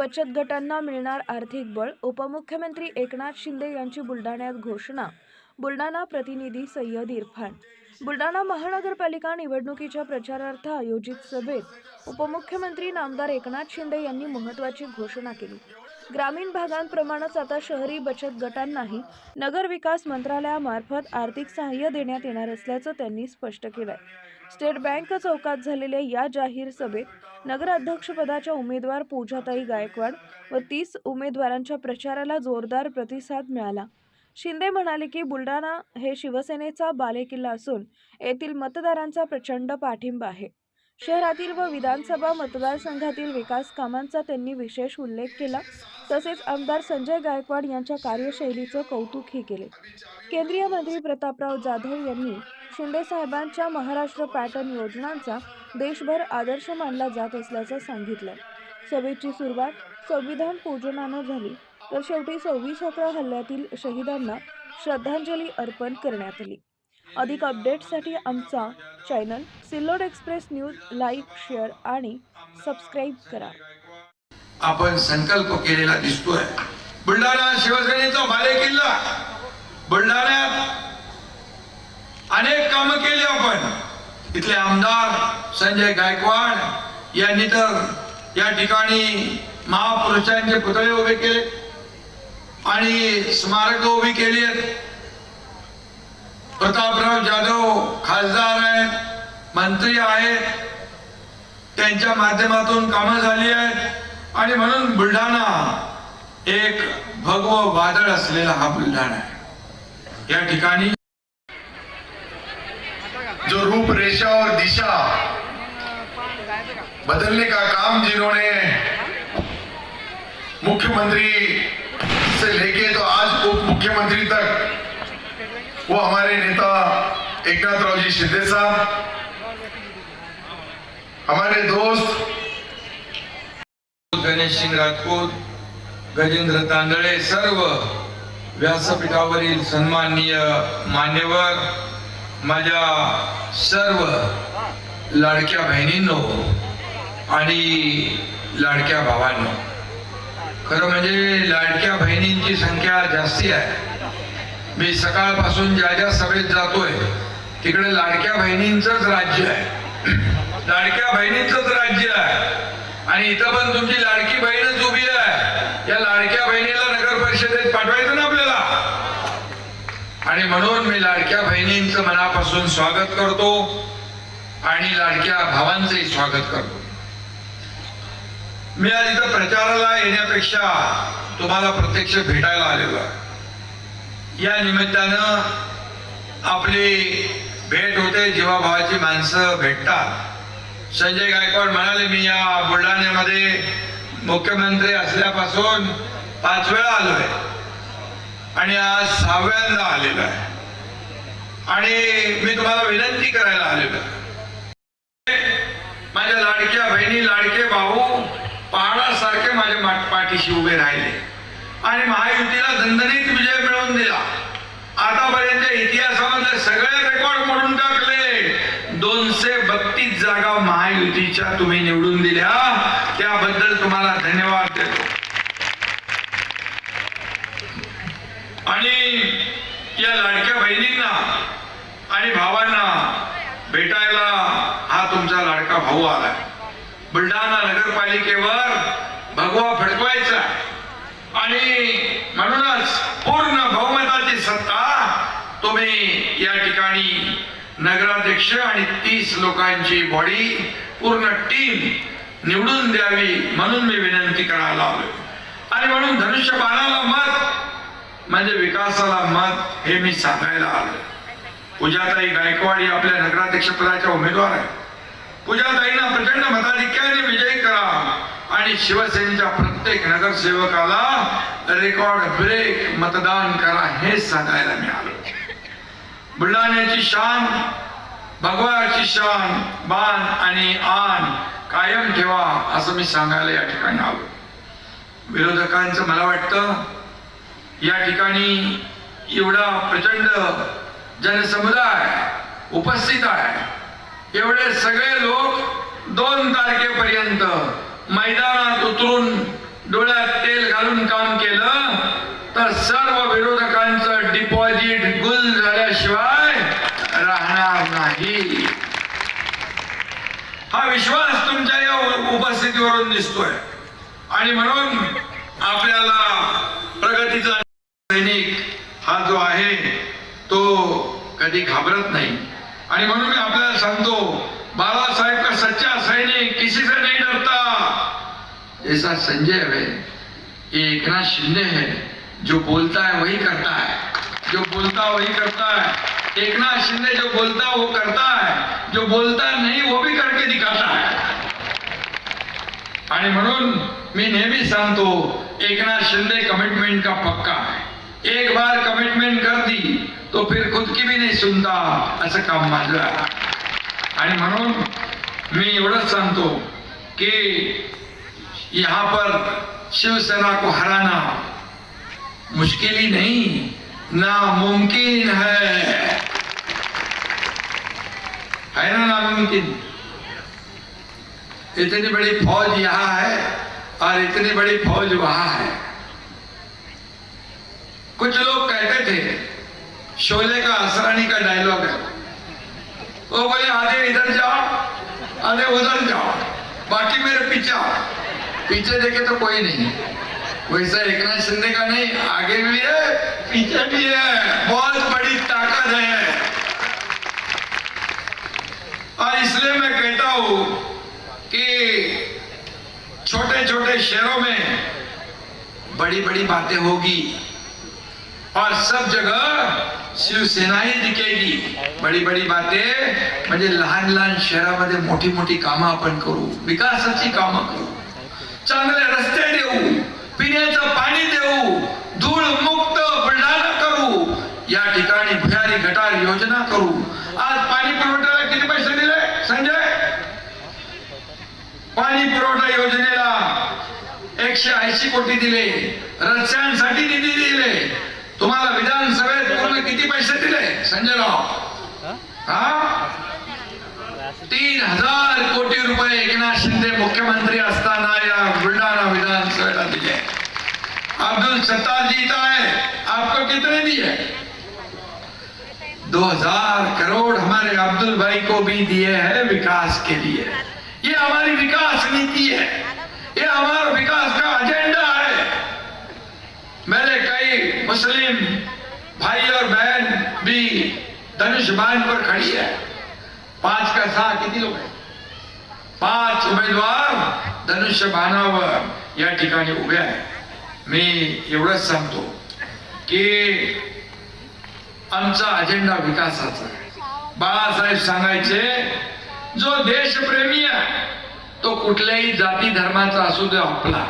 बचत गटांना मिळणार आर्थिक बळ उपमुख्यमंत्री एकनाथ शिंदे यांची बुलढाण्यात घोषणा बुलढाणा प्रतिनिधी सय्यद इरफान. बुलढाणा महानगरपालिका निवडणुकीच्या प्रचारार्थ आयोजित सभेत उपमुख्यमंत्री नामदार एकनाथ शिंदे यांनी महत्त्वाची घोषणा केली. ग्रामीण भागांप्रमाणेच आता शहरी बचत गटांनाही नगर विकास मंत्रालयामार्फत आर्थिक सहाय्य देण्यात येणार असल्याचं त्यांनी स्पष्ट केलंय. स्टेट बँक चौकात झालेल्या या जाहीर सभेत नगराध्यक्षपदाच्या उमेदवार पूजाताई गायकवाड व तीस उमेदवारांच्या प्रचाराला जोरदार प्रतिसाद मिळाला. शिंदे म्हणाले की बुलढाणा हे शिवसेनेचा बालेकिल्ला असून येथील मतदारांचा प्रचंड पाठिंबा आहे. शहरातील व विधानसभा मतदारसंघातील विकास कामांचा त्यांनी विशेष उल्लेख केला. तसेच आमदार संजय गायकवाड यांच्या कार्यशैलीचं कौतुकही केले. केंद्रीय मंत्री प्रतापराव जाधव यांनी शिंदे साहेबांच्या महाराष्ट्र पॅटर्न योजनांचा देशभर आदर्श मानला जात असल्याचं सांगितलं. सभेची सुरुवात संविधान पूजनानं झाली. तर शेवटी सव्वीस अकरा हल्ल्यातील शहीदांना श्रद्धांजली अर्पण करण्यात आली. अधिक अपडेटसाठी आमचा channel Sillod express news like share आणि सबस्क्राईब करा. आपण संकल्प केलेला दिसतोय. बुलढाणा शिवसेनेचा बालेकिल्ला बुलढाण्यात अनेक काम केली आपण. इथले आमदार संजय गायकवाड यांनी तर या ठिकाणी महापुरुषांचे पुतळे उभे केले आणि स्मारक उभी केली आहेत. प्रतापराव जाधव खासदार आहेत मंत्री आहेत त्यांच्या माध्यमातून कामं झाली आहेत. आणि म्हणून बुलढाणा एक भगव वादळ असलेला हा बुलढाणा आहे. या ठिकाणी जो रूपरेषा और दिशा बदलने का काम जिन्होंने मुख्यमंत्री से लेके तो आज उप मुख्यमंत्री तक वो हमारे नेता एकनाथ रावजी शिंदे साहब हमारे दोस्त गणेश सिंग राजपूत गजेंद्र तांदळे सर्व व्यासपीठावरील सन्माननीय मान्यवर माझ्या सर्व लाडक्या बहिणींनो आणि लाडक्या भावांनो. खरं म्हणजे लाडक्या बहिणींची संख्या जास्ती आहे. मी सकाळपासून ज्या ज्या सभेत जातोय तिकडे लाडक्या बहिणींचंच राज्य आहे. लाडक्या बहिणींचंच राज्य आहे. आणि इथं पण तुमची लाडकी बहीणच उभी आहे. या लाडक्या बहिणीला नगर परिषदेत पाठवायचं ना आपल्याला? आणि म्हणून मी लाडक्या बहिणींचं मनापासून स्वागत करतो आणि लाडक्या भावांचंही स्वागत करतो. मी आज इथं प्रचाराला येण्यापेक्षा तुम्हाला प्रत्यक्ष भेटायला आलेलो आहे. या निमित्तानं आपली भेट होते जीवाभावाची माणसं भेटतात. संजय गायकवाड म्हणाले मी या बुलढाण्यामध्ये मुख्यमंत्री असल्यापासून पाच वेळा आलोय आणि आज सहाव्यांदा आलेलो आहे. आणि मी तुम्हाला विनंती करायला आलेलो आहे. माझ्या लाडक्या बहिणी लाडके भाऊ पहाडासारखे माझ्या पाठीशी उभे राहिले. आणि महायुतीला दणदणीत विजय मिळवून दिला. आतापर्यंत इतिहासामधले सगळे रेकॉर्ड मोडून टाकले. दोनशे बत्तीस जागा महायुतीच्या तुम्ही निवडून दिल्या. त्याबद्दल तुम्हाला धन्यवाद देतो. आणि या लाडक्या बहिणींना आणि भावांना भेटायला हा तुमचा लाडका भाऊ आलाय. बुलढाणा नगरपालिकेवर भगवा फडकवायचा आणि म्हणूनच पूर्ण बहुमताची सत्ता तुम्ही या ठिकाणी नगराध्यक्ष आणि तीस लोकांची बॉडी पूर्ण टीम निवडून द्यावी म्हणून मी विनंती करायला आलो आणि म्हणून धनुष्यबाणाला मत म्हणजे विकासाला मत हे मी सांगायला आलो पूजाताई गायकवाड ही आपल्या नगराध्यक्ष पदाच्या उमेदवार आहे पूजाताईंना प्रचंड मताधिक्याने विजयी करा. आणि शिवसेनेच्या प्रत्येक नगरसेवकाला रेकॉर्ड ब्रेक मतदान करा हे सांगायला मिळालं. बुलढाण्याची शान भगवाची शान बाण आणि आन कायम ठेवा असं मी सांगायला या ठिकाणी आलो. विरोधकांचं मला वाटतं या ठिकाणी एवढा प्रचंड जनसमुदाय उपस्थित आहे. एवढे सगळे लोक दोन तारखेपर्यंत मैदानात उतरून डोळ्यात तेल घालून काम केलं तर सर्व विरोधकांचं डिपॉझिट गुल झाल्याशिवाय राहणार नाही. हा विश्वास तुमच्या या उपस्थितीवरून दिसतोय. आणि म्हणून आपल्याला प्रगतीचा सैनिक हा जो आहे तो कधी घाबरत नाही. आणि म्हणून मी आपल्याला सांगतो बाळासाहेब का सच्चा सैनिक किसी से डरता. जैसा संजय है, ये एक नाथ शिंदे है, जो बोलता है वही करता है। जो बोलता है वही करता है। एक नाथ शिंदे जो बोलता है वो करता है। जो बोलता नहीं, वो भी करके दिखाता है। आणि म्हणून मी नेहमी सांगतो एकनाथ शिंदे कमिटमेंट का पक्का है। एक बार कमिटमेंट कर दी तो फिर खुद की भी नहीं सुनता, असं काम माझं. आणि म्हणून मी एवढंच सांगतो, की यहाँ पर शिवसेना को हराना मुश्किल ही नहीं, नामुमकिन है। है ना नामुमकिन? इतनी बड़ी फौज यहाँ है और इतनी बड़ी फौज वहाँ है। कुछ लोग कहते थे, शोले का असरानी का डायलॉग है। वो बोले, आधे इधर जाओ, आधे उधर जाओ, बाकी मेरे पीछे आओ। पीछे देखे तो कोई नहीं। वैसा एक नाथ शिंदे का नहीं, आगे भी है, पीछे भी है। बहुत बड़ी ताकत है। और इसलिए मैं कहता हूँ कि छोटे छोटे शहरों में बड़ी बड़ी बातें होगी और सब जगह शिवसेना ही दिखेगी। बडी बडी बातें म्हणजे लहान लहान शहरामध्ये मोठी मोठी कामं आपण करू, विकासाची कामं करू। चांगले रस्ते देऊ पिण्याचं पाणी देऊ धूळ मुक्त बुलढाणा करू या ठिकाणी भुयारी गटार योजना करू. आज पाणी पुरवठ्याला किती पैसे दिले संजय? पाणी पुरवठा योजनेला एकशे ऐंशी कोटी दिले रस्त्यांसाठी निधी दिले. तुम्हाला विधानसभेत पूर्ण किती पैसे दिले संजय राव हा? तीन हजार कोटी रुपये एकनाथ शिंदे मुख्यमंत्री असताना अब्दुल सत्तार जीता है। आपको कितने दिए? दो हज़ार करोड़ हमारे अब्दुल भाई को भी दिए हैं विकास के लिए। ये हमारी विकास नीति है। ये हमारा विकास का एजेंडा है। मेरे कई मुस्लिम भाई और बहन भी धनुष पर खड़ी है। पाँच का सहा कितनी लोग आहेत पाच उमेदवार धनुष्य बाणावर या ठिकाणी उभे आहेत मी एवढंच सांगतो की आमचा अजेंडा विकासाचा बाळासाहेब सांगायचे जो देशप्रेमी आहे तो कुठल्याही जाती धर्माचा असू दे आपला